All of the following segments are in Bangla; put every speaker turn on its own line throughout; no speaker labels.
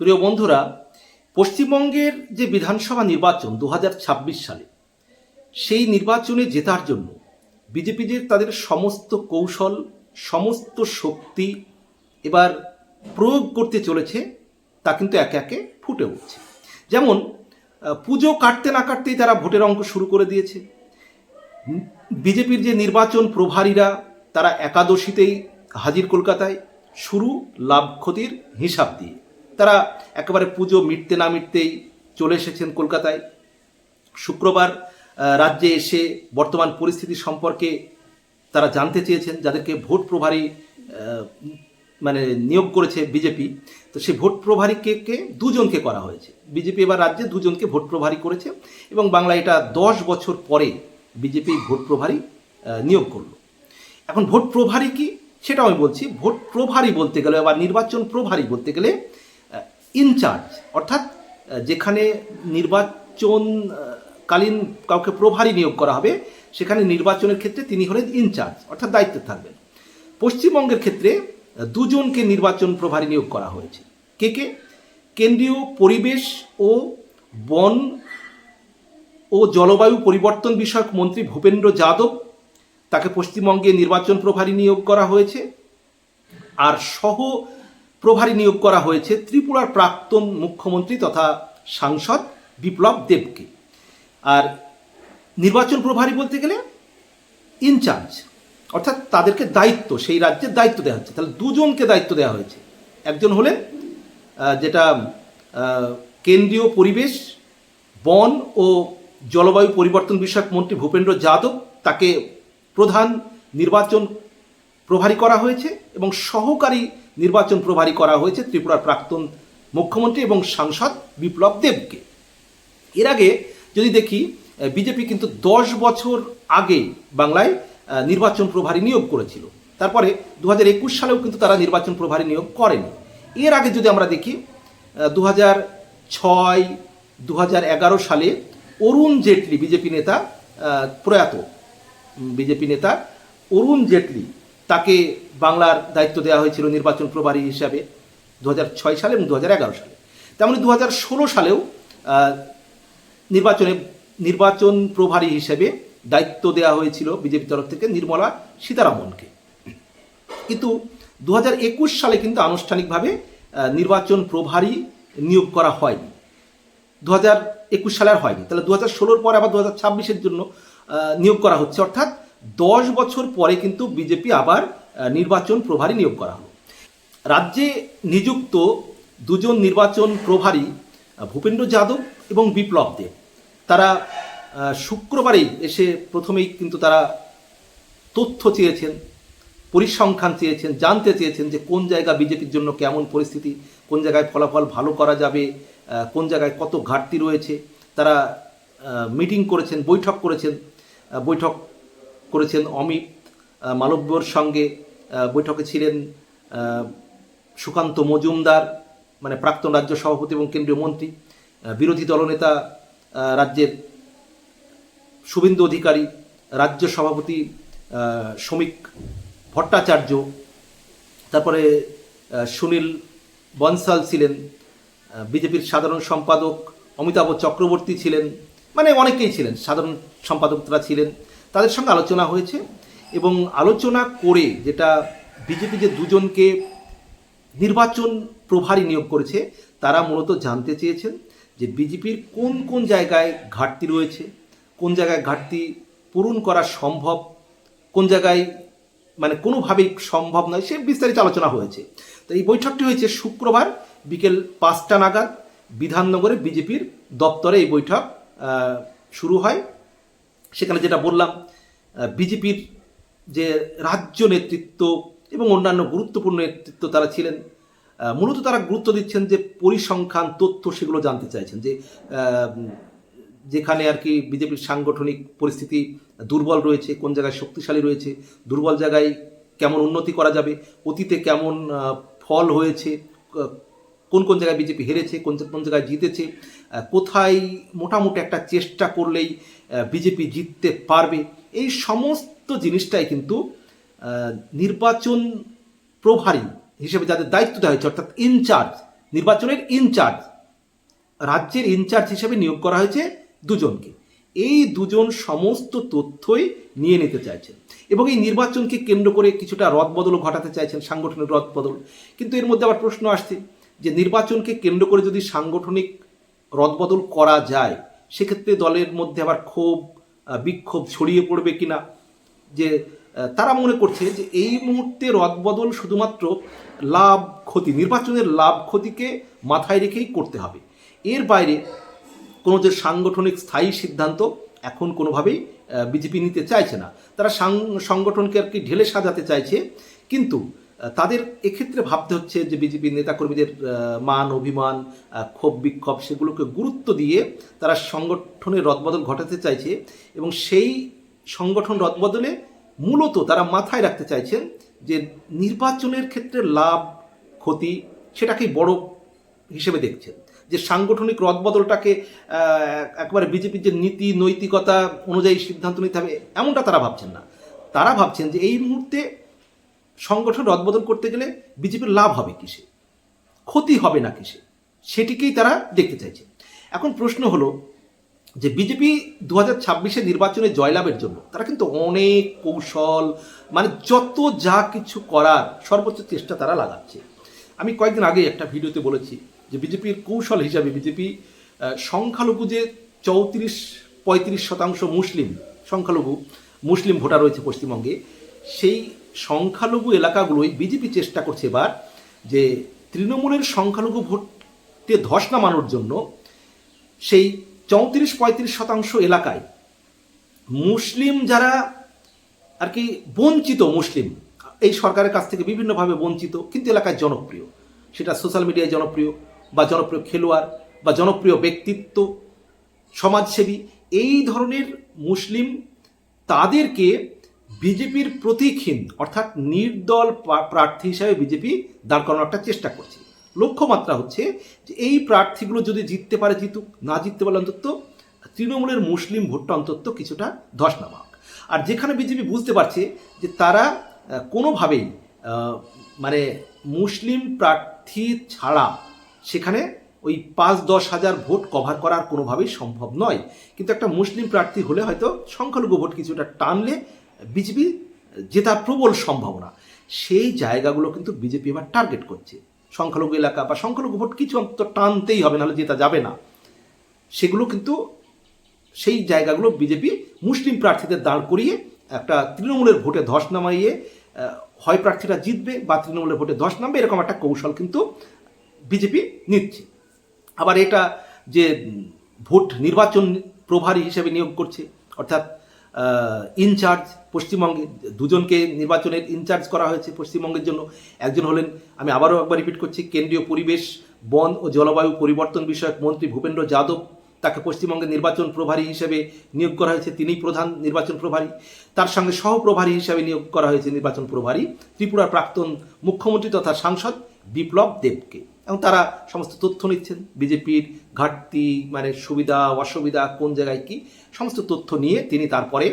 প্রিয় বন্ধুরা, পশ্চিমবঙ্গের যে বিধানসভা নির্বাচন দু হাজার ছাব্বিশ সালে, সেই নির্বাচনে জেতার জন্য বিজেপিদের তাদের সমস্ত কৌশল, সমস্ত শক্তি এবার প্রয়োগ করতে চলেছে, তা কিন্তু একে একে ফুটে উঠছে। যেমন পুজো কাটতে না কাটতেই তারা ভোটের অঙ্ক শুরু করে দিয়েছে। বিজেপির যে নির্বাচন প্রভারীরা, তারা একাদশীতেই হাজির কলকাতায়, শুরু লাভ ক্ষতির হিসাব দিয়ে। তারা একেবারে পুজো মিটতে না মিটতেই চলে এসেছেন কলকাতায়। শুক্রবার রাজ্যে এসে বর্তমান পরিস্থিতি সম্পর্কে তারা জানতে চেয়েছেন, যাদেরকে ভোট প্রভারী মানে নিয়োগ করেছে বিজেপি। তো সেই ভোট প্রভারীকে কে দুজনকে করা হয়েছে। বিজেপি এবার রাজ্যে দুজনকে ভোট প্রভারী করেছে এবং বাংলা এটা দশ বছর পরে বিজেপি ভোট প্রভারী নিয়োগ করল। এখন ভোট প্রভারী কি? সেটাও আমি বলছি। ভোট প্রভারী বলতে গেলে বা নির্বাচন প্রভারী বলতে গেলে ইনচার্জ অর্থাৎ যেখানে নির্বাচন কালীন কাউকে প্রভারী নিয়োগ করা হবে, সেখানে নির্বাচনের ক্ষেত্রে তিনি হলেন ইনচার্জ অর্থাৎ দায়িত্বে থাকবেন। পশ্চিমবঙ্গের ক্ষেত্রে দুজনকে নির্বাচন প্রভারী নিয়োগ করা হয়েছে। কে কে? কেন্দ্রীয় পরিবেশ ও বন ও জলবায়ু পরিবর্তন বিষয়ক মন্ত্রী ভূপেন্দ্র যাদব, তাকে পশ্চিমবঙ্গে নির্বাচন প্রভারী নিয়োগ করা হয়েছে। আর সহ প্রভারী নিয়োগ করা হয়েছে ত্রিপুরার প্রাক্তন মুখ্যমন্ত্রী তথা সাংসদ বিপ্লব দেবকে। আর নির্বাচন প্রভারী বলতে গেলে ইনচার্জ, অর্থাৎ তাদেরকে দায়িত্ব, সেই রাজ্যের দায়িত্ব দেওয়া হচ্ছে। তাহলে দুজনকে দায়িত্ব দেওয়া হয়েছে। একজন হলেন যেটা কেন্দ্রীয় পরিবেশ, বন ও জলবায়ু পরিবর্তন বিষয়ক মন্ত্রী ভূপেন্দ্র যাদব, তাকে প্রধান নির্বাচন প্রভারী করা হয়েছে এবং সহকারী নির্বাচন প্রভারী করা হয়েছে ত্রিপুরার প্রাক্তন মুখ্যমন্ত্রী এবং সাংসদ বিপ্লব দেবকে। এর আগে যদি দেখি বিজেপি কিন্তু দশ বছর আগে বাংলায় নির্বাচন প্রভারী নিয়োগ করেছিল। তারপরে দু হাজার একুশ সালেও কিন্তু তারা নির্বাচন প্রভারী নিয়োগ করেনি। এর আগে যদি আমরা দেখি দু হাজার ছয় দু হাজার এগারো সালে অরুণ জেটলি, বিজেপি নেতা প্রয়াত বিজেপি নেতা অরুণ জেটলি তাকে বাংলার দায়িত্ব দেওয়া হয়েছিল নির্বাচন প্রভারী হিসাবে দু সালে এবং দু হাজার এগারো সালে। তেমনি দু হাজার ষোলো সালেও নির্বাচনে নির্বাচন প্রভারী হিসেবে দায়িত্ব দেওয়া হয়েছিল বিজেপি তরফ থেকে নির্মলা সীতারামনকে। কিন্তু দু একুশ সালে কিন্তু আনুষ্ঠানিকভাবে নির্বাচন প্রভারী নিয়োগ করা হয়নি। দু হাজার একুশ সালে আর হয়নি। তাহলে দু হাজার ষোলোর পর আবার দু হাজার ছাব্বিশের জন্য নিয়োগ করা হচ্ছে। অর্থাৎ দশ বছর পরে কিন্তু বিজেপি আবার নির্বাচন প্রভারী নিয়োগ করা হলো। রাজ্যে নিযুক্ত দুজন নির্বাচন প্রভারী ভূপেন্দ্র যাদব এবং বিপ্লব দেব। তারা শুক্রবারেই এসে প্রথমেই কিন্তু তারা তথ্য চেয়েছেন, পরিসংখ্যান চেয়েছেন, জানতে চেয়েছেন যে কোন জায়গা বিজেপির জন্য কেমন পরিস্থিতি, কোন জায়গায় ফলাফল ভালো করা যাবে কোন জায়গায় কত ঘাটতি রয়েছে। তারা মিটিং করেছেন, বৈঠক করেছেন। বৈঠক করেছেন অমিত মালব্যর সঙ্গে বৈঠকে ছিলেন সুকান্ত মজুমদার মানে প্রাক্তন রাজ্য সভাপতি এবং কেন্দ্রীয় মন্ত্রী বিরোধী দলনেতা রাজ্যের শুভেন্দু অধিকারী, রাজ্য সভাপতি শ্রমিক ভট্টাচার্য, তারপরে সুনীল বনসাল ছিলেন বিজেপির সাধারণ সম্পাদক অমিতাভ চক্রবর্তী ছিলেন মানে অনেকেই ছিলেন, সাধারণ সম্পাদকরা ছিলেন তাদের সঙ্গে আলোচনা হয়েছে এবং আলোচনা করে যেটা বিজেপি যে দুজনকে নির্বাচন প্রভারী নিয়োগ করেছে, তারা মূলত জানতে চেয়েছেন যে বিজেপির কোন কোন জায়গায় ঘাটতি রয়েছে, কোন জায়গায় ঘাটতি পূরণ করা সম্ভব, কোন জায়গায় মানে কোনোভাবেই সম্ভব নয়, সে বিস্তারিত আলোচনা হয়েছে। তো এই বৈঠকটি হয়েছে শুক্রবার বিকেল পাঁচটা নাগাদ। বিধাননগরে বিজেপির দপ্তরে এই বৈঠক শুরু হয়। সেখানে যেটা বললাম বিজেপির যে রাজ্য নেতৃত্ব এবং অন্যান্য গুরুত্বপূর্ণ নেতৃত্ব তারা ছিলেন মূলত তারা গুরুত্ব দিচ্ছেন যে পরিসংখ্যান, তথ্য সেগুলো জানতে চাইছেন যে যেখানে আর কি বিজেপির সাংগঠনিক পরিস্থিতি দুর্বল রয়েছে, কোন জায়গায় শক্তিশালী রয়েছে, দুর্বল জায়গায় কেমন উন্নতি করা যাবে, অতীতে কেমন ফল হয়েছে কোন কোন জায়গায় বিজেপি হেরেছে, কোন কোন জায়গায় জিতেছে কোথায় মোটামুটি একটা চেষ্টা করলেই বিজেপি জিততে পারবে? এই সমস্ত জিনিসটাই কিন্তু নির্বাচন প্রভারী হিসেবে যাদের দায়িত্ব দেওয়া হয়েছে, অর্থাৎ ইনচার্জ নির্বাচনের ইনচার্জ রাজ্যের ইনচার্জ হিসেবে নিয়োগ করা হয়েছে দুজনকে। এই দুজন সমস্ত তথ্যই নিয়ে নিতে চাইছেন। এবং এই নির্বাচনকে কেন্দ্র করে কিছুটা রদবদলও ঘটাতে চাইছেন, সাংগঠনিক রদবদল। কিন্তু এর মধ্যে আবার প্রশ্ন আসছে যে নির্বাচনকে কেন্দ্র করে যদি সাংগঠনিক রদবদল করা যায়, সেক্ষেত্রে দলের মধ্যে আবার ক্ষোভ বিক্ষোভ ছড়িয়ে পড়বে কিনা? যে তারা মনে করছে যে এই মুহূর্তে রদবদল শুধুমাত্র লাভ, ক্ষতি, নির্বাচনের লাভ, ক্ষতিকে মাথায় রেখেই করতে হবে। এর বাইরে কোনো যে সাংগঠনিক স্থায়ী সিদ্ধান্ত এখন কোনোভাবেই বিজেপি নিতে চাইছে না। তারা সাং- সংগঠনকে আর কি ঢেলে সাজাতে চাইছে, কিন্তু তাদের এক্ষেত্রে ভাবতে হচ্ছে যে বিজেপির নেতাকর্মীদের মান, অভিমান ক্ষোভ, বিক্ষোভ সেগুলোকে গুরুত্ব দিয়ে তারা সংগঠনের রদবদল ঘটাতে চাইছে এবং সেই সংগঠন রদবদলে মূলত তারা মাথায় রাখতে চাইছেন যে নির্বাচনের ক্ষেত্রে লাভ, ক্ষতি সেটাকেই বড় হিসেবে দেখছেন। যে সাংগঠনিক রদবদলটাকে একবারে বিজেপির যে নীতি, নৈতিকতা অনুযায়ী সিদ্ধান্ত নিতে হবে, এমনটা তারা ভাবছেন না। তারা ভাবছেন যে এই মুহূর্তে সংগঠন রদবদল করতে গেলে বিজেপির লাভ হবে কিসে? ক্ষতি হবে না কিসে? সেটিকেই তারা দেখতে চাইছে। এখন প্রশ্ন হলো যে বিজেপি দু হাজার ছাব্বিশে নির্বাচনে জয়লাভের জন্য তারা কিন্তু অনেক কৌশল মানে যত যা কিছু করার সর্বোচ্চ চেষ্টা তারা লাগাচ্ছে। আমি কয়েকদিন আগে একটা ভিডিওতে বলেছি যে বিজেপির কৌশল হিসাবে বিজেপি সংখ্যালঘু যে চৌত্রিশ পঁয়ত্রিশ শতাংশ মুসলিম, সংখ্যালঘু মুসলিম ভোটার রয়েছে পশ্চিমবঙ্গে সেই সংখ্যালঘু এলাকাগুলোই বিজেপি চেষ্টা করছে এবার যে তৃণমূলের সংখ্যালঘু ভোটে ধস নামানোর জন্য সেই চৌত্রিশ পঁয়ত্রিশ শতাংশ এলাকায় মুসলিম যারা আর কি বঞ্চিত মুসলিম, এই সরকারের কাছ থেকে বিভিন্নভাবে বঞ্চিত, কিন্তু এলাকায় জনপ্রিয়। সেটা সোশ্যাল মিডিয়ায় জনপ্রিয় বা জনপ্রিয় খেলোয়াড় বা জনপ্রিয় ব্যক্তিত্ব, সমাজসেবী, এই ধরনের মুসলিম তাদেরকে বিজেপির প্রতীকহীন অর্থাৎ নির্দল প্রার্থী হিসাবে বিজেপি দাঁড় করানোর একটা চেষ্টা করছে। লক্ষ্যমাত্রা হচ্ছে যে এই প্রার্থীগুলো যদি জিততে পারে জিতুক, না জিততে পারলে অন্তত তৃণমূলের মুসলিম ভোটটা অন্তত কিছুটা ধস নামাক। আর যেখানে বিজেপি বুঝতে পারছে যে তারা কোনোভাবেই মানে মুসলিম প্রার্থী ছাড়া সেখানে ওই পাঁচ দশ হাজার ভোট কভার করার কোনোভাবেই সম্ভব নয়। কিন্তু একটা মুসলিম প্রার্থী হলে হয়তো সংখ্যালঘু ভোট কিছুটা টানলে বিজেপি জেতার প্রবল সম্ভাবনা, সেই জায়গাগুলো কিন্তু বিজেপি এবার টার্গেট করছে। সংখ্যালঘু এলাকা বা সংখ্যালঘু ভোট কিছু অন্তত টানতেই হবে, নাহলে জেতা যাবে না। সেগুলো কিন্তু সেই জায়গাগুলো বিজেপি মুসলিম প্রার্থীদের দাঁড় করিয়ে একটা তৃণমূলের ভোটে ধস নামাইয়ে হয় প্রার্থীরা জিতবে বা তৃণমূলের ভোটে ধস নামবে, এরকম একটা কৌশল কিন্তু বিজেপি নিচ্ছে। আবার এটা যে ভোট নির্বাচন প্রভারী হিসেবে নিয়োগ করছে, অর্থাৎ ইনচার্জ পশ্চিমবঙ্গে, দুজনকে নির্বাচনের ইনচার্জ করা হয়েছে পশ্চিমবঙ্গের জন্য। একজন হলেন, আমি আবারও একবার রিপিট করছি, কেন্দ্রীয় পরিবেশ, বন ও জলবায়ু পরিবর্তন বিষয়ক মন্ত্রী ভূপেন্দ্র যাদব। তাকে পশ্চিমবঙ্গের নির্বাচন প্রভারী হিসেবে নিয়োগ করা হয়েছে। তিনিই প্রধান নির্বাচন প্রভারী। তার সঙ্গে সহপ্রভারী হিসেবে নিয়োগ করা হয়েছে নির্বাচন প্রভারী ত্রিপুরার প্রাক্তন মুখ্যমন্ত্রী তথা সাংসদ বিপ্লব দেবকে। এবং তারা সমস্ত তথ্য নিচ্ছেন। বিজেপির ঘাটতি মানে সুবিধা, অসুবিধা, কোন জায়গায় কি, সমস্ত তথ্য নিয়ে তিনি তারপরে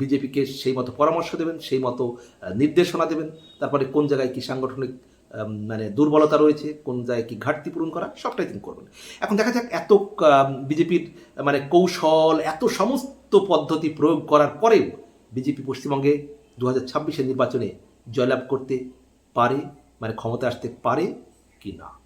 বিজেপিকে সেই মতো পরামর্শ দেবেন, সেই মতো নির্দেশনা দেবেন। তারপরে কোন জায়গায় কি সাংগঠনিক মানে দুর্বলতা রয়েছে, কোন জায়গায় কি ঘাটতি পূরণ করা, সবটাই তিনি করবেন। এখন দেখা যাক, এত বিজেপির মানে কৌশল, এত সমস্ত পদ্ধতি প্রয়োগ করার পরেও বিজেপি পশ্চিমবঙ্গে দু হাজার নির্বাচনে জয়লাভ করতে পারে মানে ক্ষমতা আসতে পারে কি না